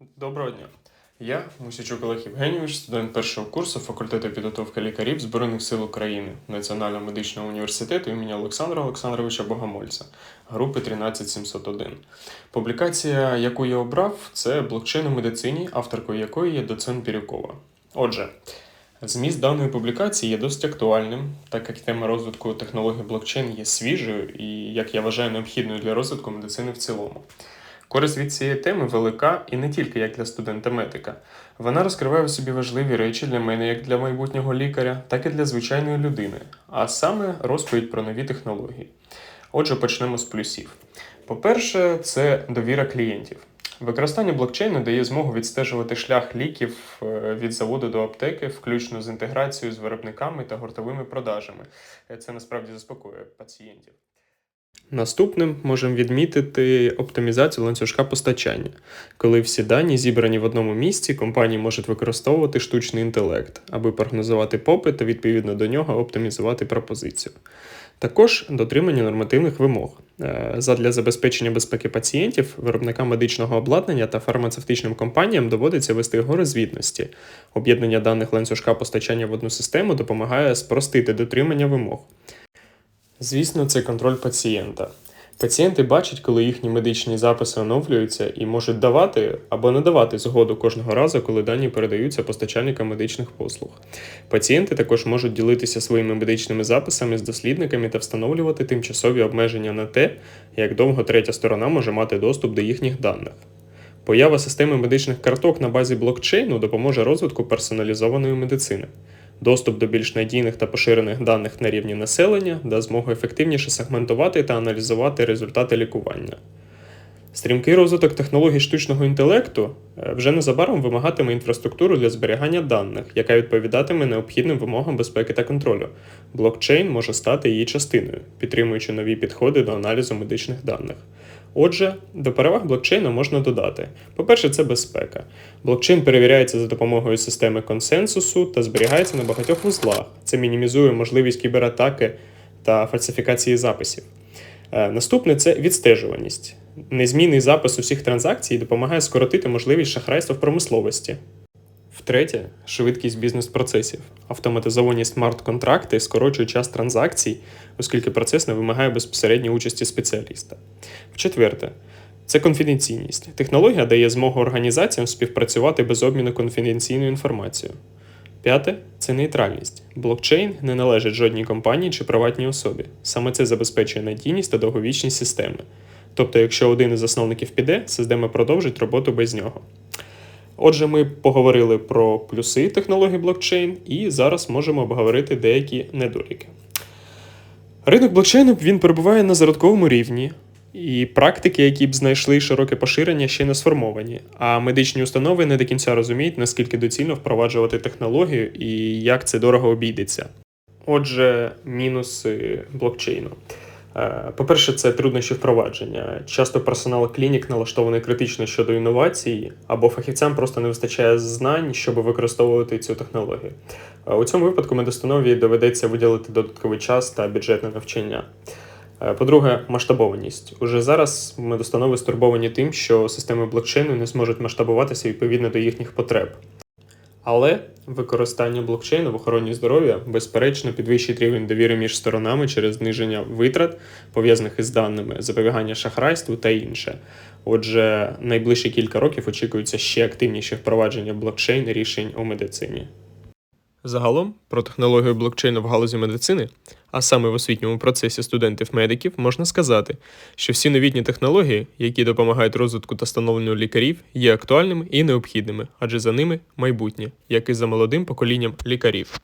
Доброго дня. Я Мусічук Олег Євгенійович, студент першого курсу факультету підготовки лікарів Збройних сил України Національного медичного університету імені Олександра Олександровича Богомольця, групи 13701. Публікація, яку я обрав, це блокчейн у медицині, авторкою якої є доцент Бірюкова. Отже, зміст даної публікації є досить актуальним, так як тема розвитку технологій блокчейн є свіжою і, як я вважаю, необхідною для розвитку медицини в цілому. Користь від цієї теми велика і не тільки як для студента-медика. Вона розкриває в собі важливі речі для мене як для майбутнього лікаря, так і для звичайної людини, а саме розповідь про нові технології. Отже, почнемо з плюсів. По-перше, це довіра клієнтів. Використання блокчейну дає змогу відстежувати шлях ліків е, від заводу до аптеки, включно з інтеграцією з виробниками та гуртовими продажами. Е, Це насправді заспокоює пацієнтів. Наступним можемо відмітити оптимізацію ланцюжка постачання. Коли всі дані зібрані в одному місці, компанії можуть використовувати штучний інтелект, аби прогнозувати попит та відповідно до нього оптимізувати пропозицію. Також дотримання нормативних вимог. Е, Задля забезпечення безпеки пацієнтів, виробникам медичного обладнання та фармацевтичним компаніям доводиться вести гори звітності. Об'єднання даних ланцюжка постачання в одну систему допомагає спростити дотримання вимог. Звісно, це контроль пацієнта. Пацієнти бачать, коли їхні медичні записи оновлюються і можуть давати або не давати згоду кожного разу, коли дані передаються постачальникам медичних послуг. Пацієнти також можуть ділитися своїми медичними записами з дослідниками та встановлювати тимчасові обмеження на те, як довго третя сторона може мати доступ до їхніх даних. Поява системи медичних карток на базі блокчейну допоможе розвитку персоналізованої медицини. Доступ до більш надійних та поширених даних на рівні населення дасть змогу ефективніше сегментувати та аналізувати результати лікування. Стрімкий розвиток технологій штучного інтелекту е, вже незабаром вимагатиме інфраструктуру для зберігання даних, яка відповідатиме необхідним вимогам безпеки та контролю. Блокчейн може стати її частиною, підтримуючи нові підходи до аналізу медичних даних. Отже, до переваг блокчейну можна додати: по-перше, це безпека. Блокчейн перевіряється за допомогою системи консенсусу та зберігається на багатьох вузлах. Це мінімізує можливість кібератаки та фальсифікації записів. Е, Наступне це відстежуваність. Незмінний запис усіх транзакцій допомагає скоротити можливість шахрайства в промисловості. Втретє, швидкість бізнес-процесів. Автоматизовані смарт-контракти скорочують час транзакцій, оскільки процес не вимагає безпосередньої участі спеціаліста. В-четверте, це конфіденційність. Технологія дає змогу організаціям співпрацювати без обміну конфіденційною інформацією. П'яте це нейтральність. Блокчейн не належить жодній компанії чи приватній особі. Саме це забезпечує надійність та довговічність системи. Тобто, якщо один із засновників піде, система продовжить роботу без нього. Отже, ми поговорили про плюси технології блокчейн, і зараз можемо обговорити деякі недоліки. Ринок блокчейну він перебуває на зародковому рівні, і практики, які б знайшли широке поширення, ще не сформовані. А медичні установи не до кінця розуміють, наскільки доцільно впроваджувати технологію і як це дорого обійдеться. Отже, мінуси блокчейну. Е, По-перше, це труднощі впровадження. Часто персонал клінік налаштований критично щодо інновацій, або фахівцям просто не вистачає знань, щоб використовувати цю технологію. Е, У цьому випадку медустанові доведеться виділити додатковий час та бюджет на навчання. Е, По-друге, масштабованість. Уже зараз медустанови стурбовані тим, що системи блокчейну не зможуть масштабуватися відповідно до їхніх потреб. Але використання блокчейну в охороні здоров'я безперечно підвищить рівень довіри між сторонами через зниження витрат, пов'язаних із даними, запобігання шахрайству та інше. Отже, найближчі кілька років очікується ще активніше впровадження блокчейн рішень у медицині. Загалом про технологію блокчейну в галузі медицини, а саме в освітньому процесі студентів-медиків, можна сказати, що всі новітні технології, які допомагають розвитку та становленню лікарів, є актуальними і необхідними, адже за ними майбутнє, як і за молодим поколінням лікарів.